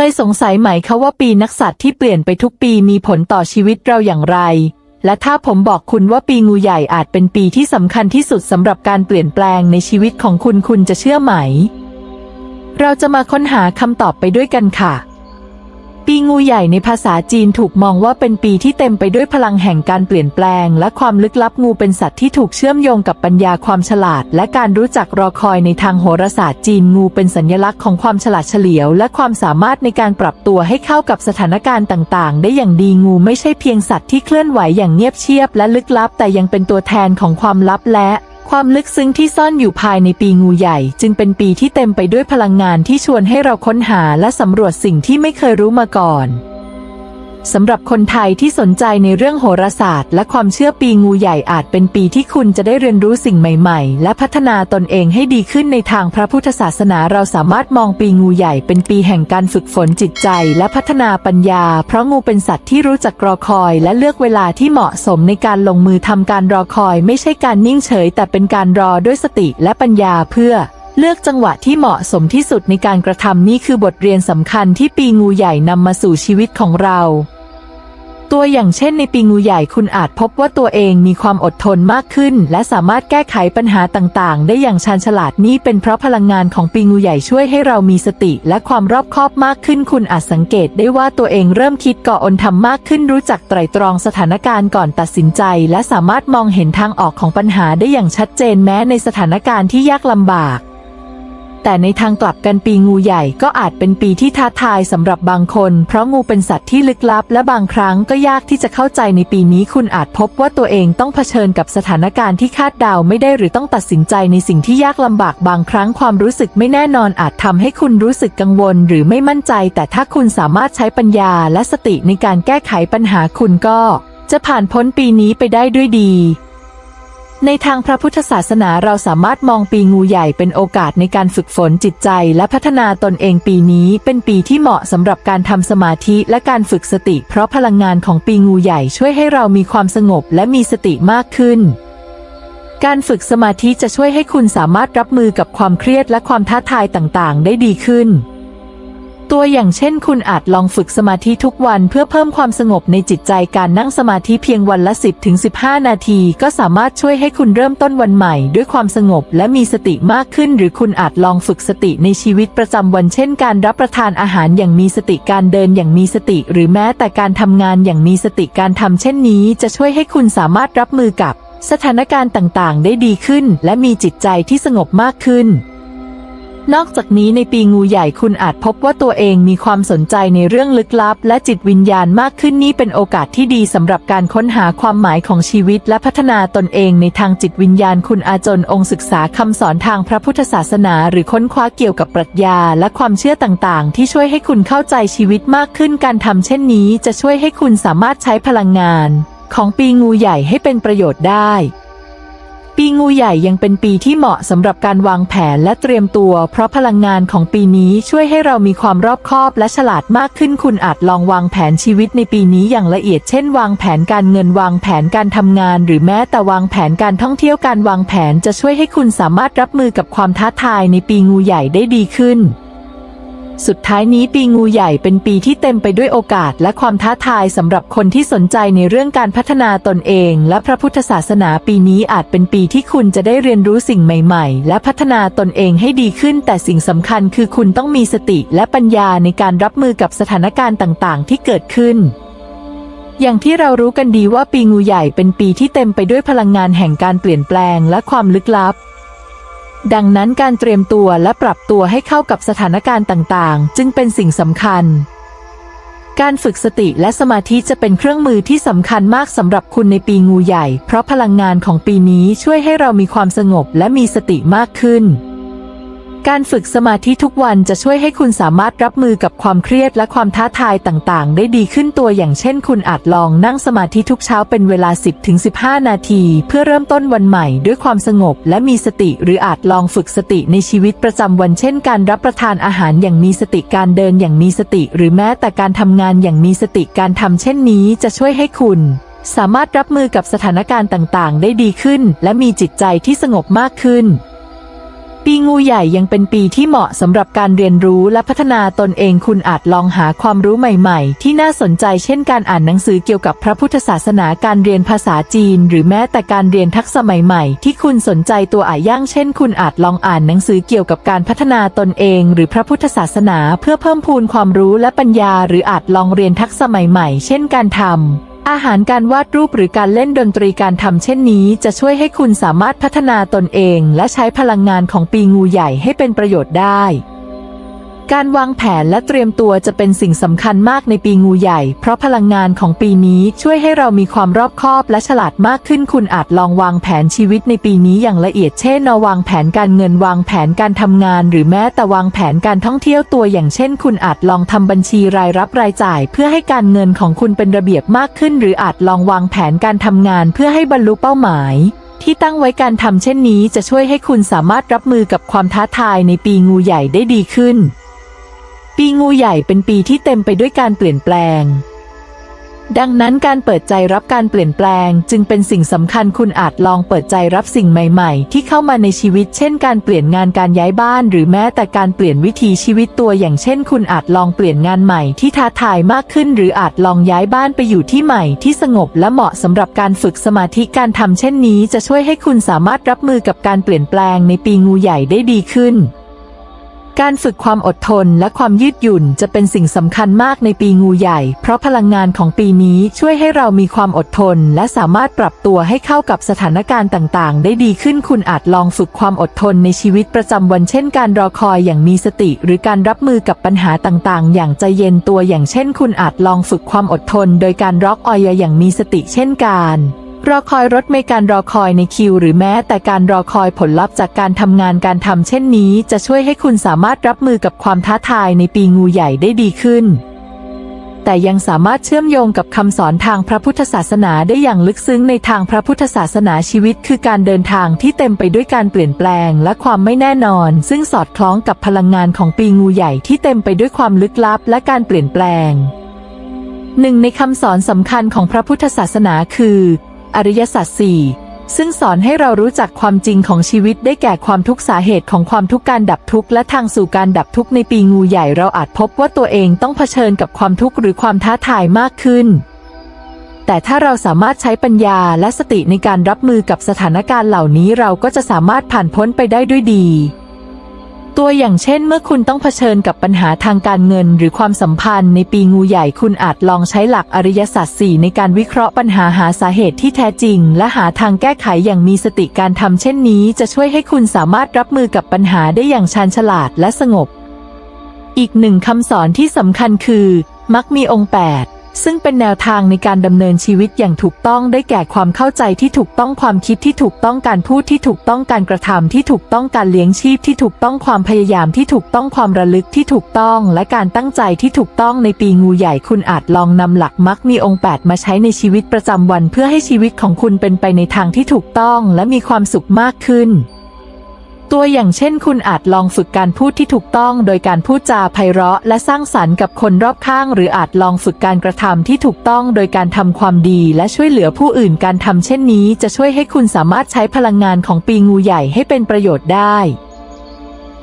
เคยสงสัยไหมคะว่าปีนักสัตว์ที่เปลี่ยนไปทุกปีมีผลต่อชีวิตเราอย่างไร และถ้าผมบอกคุณว่าปีงูใหญ่อาจเป็นปีที่สำคัญที่สุดสำหรับการเปลี่ยนแปลงในชีวิตของคุณคุณจะเชื่อไหม เราจะมาค้นหาคำตอบไปด้วยกันค่ะ ปีงูใหญ่ในภาษาจีนถูกมองว่าเป็นปีที่เต็มไปด้วยพลังแห่งการเปลี่ยนแปลง และความลึกลับงูเป็นสัตว์ที่ถูกเชื่อมโยงกับปัญญาความฉลาด และการรู้จักรอคอยในทางโหราศาสตร์จีนงูเป็นสัญลักษณ์ของความฉลาดเฉลียว และความสามารถในการปรับตัวให้เข้ากับสถานการณ์ต่าง ๆ ได้อย่างดีงูไม่ใช่เพียงสัตว์ที่เคลื่อนไหวอย่างเงียบเชียบและลึกลับ แต่ยังเป็นตัวแทนของความลับและ ความลึกซึ้งที่ซ่อนอยู่ภายในปีงูใหญ่ จึงเป็นปีที่เต็มไปด้วยพลังงานที่ชวนให้เราค้นหาและสำรวจสิ่งที่ไม่เคยรู้มาก่อน สำหรับคนไทยที่สนใจในเรื่องโหราศาสตร์ และความเชื่อปีงูใหญ่อาจเป็นปีที่คุณจะได้เรียนรู้สิ่งใหม่ๆ และพัฒนาตนเองให้ดีขึ้นในทางพระพุทธศาสนาเราสามารถมองปีงูใหญ่เป็นปีแห่งการฝึกฝนจิตใจ และพัฒนาปัญญา เพราะงูเป็นสัตว์ที่รู้จักรอคอย และเลือกเวลาที่เหมาะสมในการลงมือทำการรอคอย ไม่ใช่การนิ่งเฉย แต่เป็นการรอด้วยสติและปัญญาเพื่อเลือกจังหวะที่เหมาะสมที่สุดในการกระทำนี่คือบทเรียนสำคัญที่ปีงูใหญ่นำมาสู่ชีวิตของเรา ตัวอย่างเช่นในปีงูใหญ่คุณอาจพบว่าตัวเองมีความอดทนมากขึ้น และสามารถแก้ไขปัญหาต่างๆ ได้อย่างชาญฉลาดนี่เป็นเพราะพลังงานของปีงูใหญ่ช่วยให้เรามีสติ และความรอบคอบมากขึ้น คุณอาจสังเกตได้ว่าตัวเองเริ่มคิดก่ออนทำมากขึ้น รู้จักไตรตรองสถานการณ์ก่อนตัดสินใจ และสามารถมองเห็นทางออกของปัญหาได้อย่างชัดเจนแม้ในสถานการณ์ที่ยากลำบาก แต่ในทางกลับกันปีงูใหญ่ก็อาจเป็นปีที่ท้าทายสำหรับบางคน เพราะงูเป็นสัตว์ที่ลึกลับ และบางครั้งก็ยากที่จะเข้าใจในปีนี้คุณอาจพบว่าตัวเองต้องเผชิญกับสถานการณ์ที่คาดเดาไม่ได้หรือต้องตัดสินใจในสิ่งที่ยากลำบากบางครั้งความรู้สึกไม่แน่นอนอาจทำให้คุณรู้สึกกังวล หรือไม่มั่นใจ แต่ถ้าคุณสามารถใช้ปัญญาและสติในการแก้ไขปัญหาคุณก็ จะผ่านพ้นปีนี้ไปได้ด้วยดี ในทางพระพุทธศาสนาเราสามารถมองปีงูใหญ่เป็นโอกาสในการฝึกฝนจิตใจและพัฒนาตนเองปีนี้เป็นปีที่เหมาะสำหรับการทำสมาธิและการฝึกสติ เพราะพลังงานของปีงูใหญ่ช่วยให้เรามีความสงบและมีสติมากขึ้น การฝึกสมาธิจะช่วยให้คุณสามารถรับมือกับความเครียดและความท้าทายต่างๆ ได้ดีขึ้น ตัวอย่างเช่น คุณอาจลองฝึกสมาธิทุกวันเพื่อเพิ่มความสงบในจิตใจการนั่งสมาธิเพียงวันละ 10ถึง15นาที ก็สามารถช่วยให้คุณเริ่มต้นวันใหม่ ด้วยความสงบและมีสติมากขึ้น หรือคุณอาจลองฝึกสติในชีวิตประจำวันเช่น การรับประทานอาหารอย่างมีสติการเดินอย่างมีสติ หรือแม้แต่การทำงานอย่างมีสติการทำเช่นนี้ จะช่วยให้คุณสามารถรับมือกับ สถานการณ์ต่างๆ ได้ดีขึ้น และมีจิตใจที่สงบมากขึ้น นอกจากนี้ในปีงูใหญ่คุณอาจพบว่าตัวเองมีความสนใจในเรื่องลึกลับ และจิตวิญญาณมากขึ้นนี่เป็นโอกาสที่ดีสำหรับการค้นหาความหมายของชีวิตและพัฒนาตนเองในทางจิตวิญญาณคุณอาจนองค์ศึกษาคำสอนทางพระพุทธศาสนา หรือค้นคว้าเกี่ยวกับปรัชญา และความเชื่อต่างๆ ที่ช่วยให้คุณเข้าใจชีวิตมากขึ้นการทำเช่นนี้ จะช่วยให้คุณสามารถใช้พลังงาน ของปีงูใหญ่ให้เป็นประโยชน์ได้ ปีงูใหญ่ยังเป็นปีที่เหมาะสำหรับการวางแผนและเตรียมตัว เพราะพลังงานของปีนี้ช่วยให้เรามีความรอบคอบและฉลาดมากขึ้นคุณอาจลองวางแผนชีวิตในปีนี้อย่างละเอียดเช่น วางแผนการเงินวางแผนการทำงาน หรือแม้แต่วางแผนการท่องเที่ยวการวางแผนจะช่วยให้คุณสามารถรับมือกับความท้าทายในปีงูใหญ่ได้ดีขึ้น สุดท้ายนี้ปีงูใหญ่เป็นปีที่เต็มไปด้วยโอกาสและความท้าทายสำหรับคนที่สนใจในเรื่องการพัฒนาตนเอง และพระพุทธศาสนาปีนี้อาจเป็นปีที่คุณจะได้เรียนรู้สิ่งใหม่ ๆ และพัฒนาตนเองให้ดีขึ้น แต่สิ่งสำคัญคือคุณต้องมีสติและปัญญาในการรับมือกับสถานการณ์ต่างๆ ที่เกิดขึ้นอย่างที่เรารู้กันดีว่าปีงูใหญ่เป็นปีที่เต็มไปด้วยพลังงานแห่งการเปลี่ยนแปลงและความลึกลับ ดังนั้นการเตรียมตัวและปรับตัวให้เข้ากับสถานการณ์ต่างๆ จึงเป็นสิ่งสำคัญ การฝึกสติและสมาธิจะเป็นเครื่องมือที่สำคัญมากสำหรับคุณในปีงูใหญ่ เพราะพลังงานของปีนี้ช่วยให้เรามีความสงบและมีสติมากขึ้น การฝึกสมาธิทุกวันจะช่วยให้คุณสามารถรับมือกับความเครียดและความท้าทายต่างๆ ได้ดีขึ้นตัวอย่างเช่น คุณอาจลองนั่งสมาธิทุกเช้าเป็นเวลา 10-15 นาที เพื่อเริ่มต้นวันใหม่ด้วยความสงบและมีสติ หรืออาจลองฝึกสติในชีวิตประจำวันเช่น การรับประทานอาหารอย่างมีสติการเดินอย่างมีสติ หรือแม้แต่การทำงานอย่างมีสติการทำเช่นนี้จะช่วยให้คุณสามารถรับมือกับสถานการณ์ต่างๆ ได้ดีขึ้น และมีจิตใจที่สงบมากขึ้น ปีงูใหญ่ยังเป็นปีที่เหมาะสำหรับการเรียนรู้และพัฒนาตนเองคุณอาจลองหาความรู้ใหม่ๆ ที่น่าสนใจเช่นการอ่านหนังสือเกี่ยวกับพระพุทธศาสนาการเรียนภาษาจีน หรือแม้แต่การเรียนทักษะใหม่ๆ ที่คุณสนใจตัวอ่ย่างเช่น คุณอาจลองอ่านหนังสือเกี่ยวกับการพัฒนาตนเอง หรือพระพุทธศาสนา เพื่อเพิ่มพูนความรู้และปัญญา หรืออาจลองเรียนทักษะใหม่ๆ เช่นการทำ อาหารการวาดรูปหรือการเล่นดนตรีการทำเช่นนี้ จะช่วยให้คุณสามารถพัฒนาตนเอง และใช้พลังงานของปีงูใหญ่ให้เป็นประโยชน์ได้ การวางแผนและเตรียมตัวจะเป็นสิ่งสำคัญมากในปีงูใหญ่ เพราะพลังงานของปีนี้ช่วยให้เรามีความรอบคอบและฉลาดมากขึ้นคุณอาจลองวางแผนชีวิตในปีนี้อย่างละเอียดเช่นนวางแผนการเงินวางแผนการทำงาน หรือแม้แต่วางแผนการท่องเที่ยวตัวอย่างเช่น คุณอาจลองทำบัญชีรายรับรายจ่าย เพื่อให้การเงินของคุณเป็นระเบียบมากขึ้น หรืออาจลองวางแผนการทำงานเพื่อให้บรรลุเป้าหมายที่ตั้งไว้การทำเช่นนี้จะช่วยให้คุณสามารถรับมือกับความท้าทายในปีงูใหญ่ได้ดีขึ้น ปีงูใหญ่เป็นปีที่เต็มไปด้วยการเปลี่ยนแปลง ดังนั้นการเปิดใจรับการเปลี่ยนแปลง จึงเป็นสิ่งสำคัญคุณอาจลองเปิดใจรับสิ่งใหม่ๆ ที่เข้ามาในชีวิต เช่น การเปลี่ยนงานการย้ายบ้าน หรือแม้แต่การเปลี่ยนวิถีชีวิตตัวอย่างเช่น คุณอาจลองเปลี่ยนงานใหม่ที่ท้าทายมากขึ้น หรืออาจลองย้ายบ้านไปอยู่ที่ใหม่ที่สงบและเหมาะสำหรับการฝึกสมาธิการทำเช่นนี้ จะช่วยให้คุณสามารถรับมือกับการเปลี่ยนแปลงในปีงูใหญ่ได้ดีขึ้น การฝึกความอดทนและความยืดหยุ่นจะเป็นสิ่งสำคัญมากในปีงูใหญ่ เพราะพลังงานของปีนี้ช่วยให้เรามีความอดทน และสามารถปรับตัวให้เข้ากับสถานการณ์ต่าง ๆ ได้ดีขึ้นคุณอาจลองฝึกความอดทนในชีวิตประจำวันเช่นการรอคอยอย่างมีสติ หรือการรับมือกับปัญหาต่าง ๆ อย่างใจเย็นตัวอย่างเช่น คุณอาจลองฝึกความอดทน โดยการร็อกออยอย่างมีสติเช่นกา รอคอยรถเมล์การรอคอยในคิว หรือแม้แต่การรอคอยผลลัพธ์จากการทำงานการทำเช่นนี้ จะช่วยให้คุณสามารถรับมือกับความท้าทายในปีงูใหญ่ได้ดีขึ้น แต่ยังสามารถเชื่อมโยงกับคำสอนทางพระพุทธศาสนาได้อย่างลึกซึ้งในทางพระพุทธศาสนาชีวิต คือการเดินทางที่เต็มไปด้วยการเปลี่ยนแปลง และความไม่แน่นอน ซึ่งสอดคล้องกับพลังงานของปีงูใหญ่ที่เต็มไปด้วยความลึกลับ และการเปลี่ยนแปลงหนึ่งในคำสอนสำคัญของพระพุทธศาสนาคือ อริยสัจสี่ซึ่งสอนให้เรารู้จักความจริงของชีวิตได้แก่ความทุกข์สาเหตุของความทุกข์การดับทุกข์และทางสู่การดับทุกข์ในปีงูใหญ่เราอาจพบว่าตัวเองต้องเผชิญกับความทุกข์หรือความท้าทายมากขึ้น แต่ถ้าเราสามารถใช้ปัญญาและสติในการรับมือกับสถานการณ์เหล่านี้เราก็จะสามารถผ่านพ้นไปได้ด้วยดี ตัวอย่างเช่นเมื่อคุณต้องเผชิญกับปัญหาทางการเงิน หรือความสัมพันธ์ในปีงูใหญ่คุณอาจลองใช้หลักอริยสัจสี่ในการวิเคราะห์ปัญหาหาสาเหตุที่แท้จริง และหาทางแก้ไขอย่างมีสติการทำเช่นนี้ จะช่วยให้คุณสามารถรับมือกับปัญหาได้อย่างชาญฉลาดและสงบ อีกหนึ่งคำสอนที่สำคัญคือ มักมีองค์8 ซึ่งเป็นแนวทางในการดำเนินชีวิตอย่างถูกต้องได้แก่ความเข้าใจที่ถูกต้องความคิดที่ถูกต้องการพูดที่ถูกต้องการกระทำที่ถูกต้องการเลี้ยงชีพที่ถูกต้องความพยายามที่ถูกต้องความระลึกที่ถูกต้องและการตั้งใจที่ถูกต้องในปีงูใหญ่คุณอาจลองนำหลักมักมีองค์ 8 มาใช้ในชีวิตประจำวัน เพื่อให้ชีวิตของคุณเป็นไปในทางที่ถูกต้องและมีความสุขมากขึ้น ตัวอย่างเช่นคุณอาจลองฝึกการพูดที่ถูกต้องโดยการพูดจาไพเราะและสร้างสรรค์กับคนรอบข้าง หรืออาจลองฝึกการกระทำที่ถูกต้องโดยการทำความดีและช่วยเหลือผู้อื่นการทำเช่นนี้ จะช่วยให้คุณสามารถใช้พลังงานของปีงูใหญ่ให้เป็นประโยชน์ได้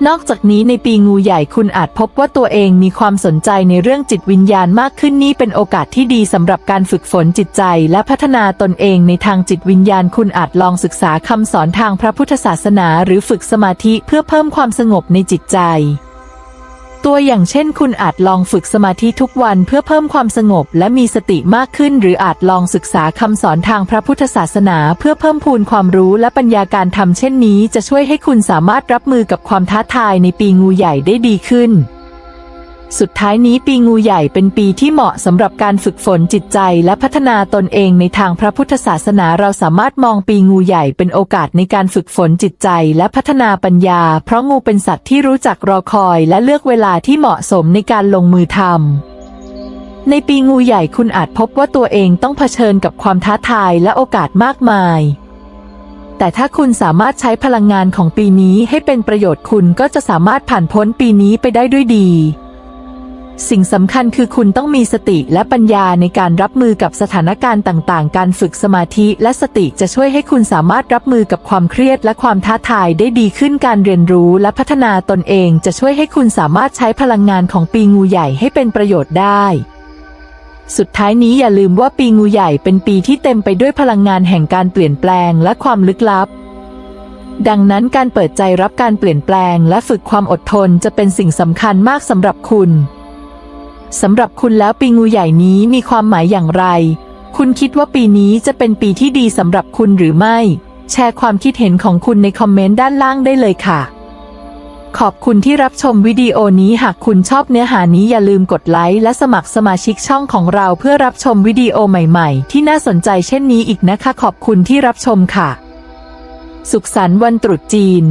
นอกจากนี้ในปีงูใหญ่คุณอาจพบว่าตัวเองมีความสนใจในเรื่องจิตวิญญาณมากขึ้นนี่เป็นโอกาสที่ดีสำหรับการฝึกฝนจิตใจและพัฒนาตนเองในทางจิตวิญญาณคุณอาจลองศึกษาคำสอนทางพระพุทธศาสนา หรือฝึกสมาธิเพื่อเพิ่มความสงบในจิตใจ ตัวอย่างเช่น คุณอาจลองฝึกสมาธิทุกวันเพื่อเพิ่มความสงบและมีสติมากขึ้น หรืออาจลองศึกษาคำสอนทางพระพุทธศาสนา เพื่อเพิ่มพูนความรู้และปัญญาการทำเช่นนี้ จะช่วยให้คุณสามารถรับมือกับความท้าทายในปีงูใหญ่ได้ดีขึ้น สุดท้ายนี้ปีงูใหญ่เป็นปีที่เหมาะสำหรับการฝึกฝนจิตใจและพัฒนาตนเองในทางพระพุทธศาสนาเราสามารถมองปีงูใหญ่เป็นโอกาสในการฝึกฝนจิตใจและพัฒนาปัญญา เพราะงูเป็นสัตว์ที่รู้จักรอคอยและเลือกเวลาที่เหมาะสมในการลงมือทำในปีงูใหญ่คุณอาจพบว่าตัวเองต้องเผชิญกับความท้าทายและโอกาสมากมาย แต่ถ้าคุณสามารถใช้พลังงานของปีนี้ให้เป็นประโยชน์คุณก็จะสามารถผ่านพ้นปีนี้ไปได้ด้วยดี สิ่งสำคัญคือคุณต้องมีสติและปัญญาในการรับมือกับสถานการณ์ต่างๆ การฝึกสมาธิและสติจะช่วยให้คุณสามารถรับมือกับความเครียดและความท้าทายได้ดีขึ้นการเรียนรู้และพัฒนาตนเองจะช่วยให้คุณสามารถใช้พลังงานของปีงูใหญ่ให้เป็นประโยชน์ได้สุดท้ายนี้อย่าลืมว่าปีงูใหญ่เป็นปีที่เต็มไปด้วยพลังงานแห่งการเปลี่ยนแปลงและความลึกลับ ดังนั้นการเปิดใจรับการเปลี่ยนแปลงและฝึกความอดทนจะเป็นสิ่งสำคัญมากสำหรับคุณ สำหรับคุณแล้วปีงูใหญ่นี้มีความหมายอย่างไร คุณคิดว่าปีนี้จะเป็นปีที่ดีสำหรับคุณหรือไม่ แชร์ความคิดเห็นของคุณในคอมเมนต์ด้านล่างได้เลยค่ะ ขอบคุณที่รับชมวิดีโอนี้หากคุณชอบเนื้อหานี้อย่าลืมกดไลค์และสมัครสมาชิกช่องของเราเพื่อรับชมวิดีโอใหม่ๆ ที่น่าสนใจเช่นนี้อีกนะคะ ขอบคุณที่รับชมค่ะ สุขสันต์วันตรุษจีน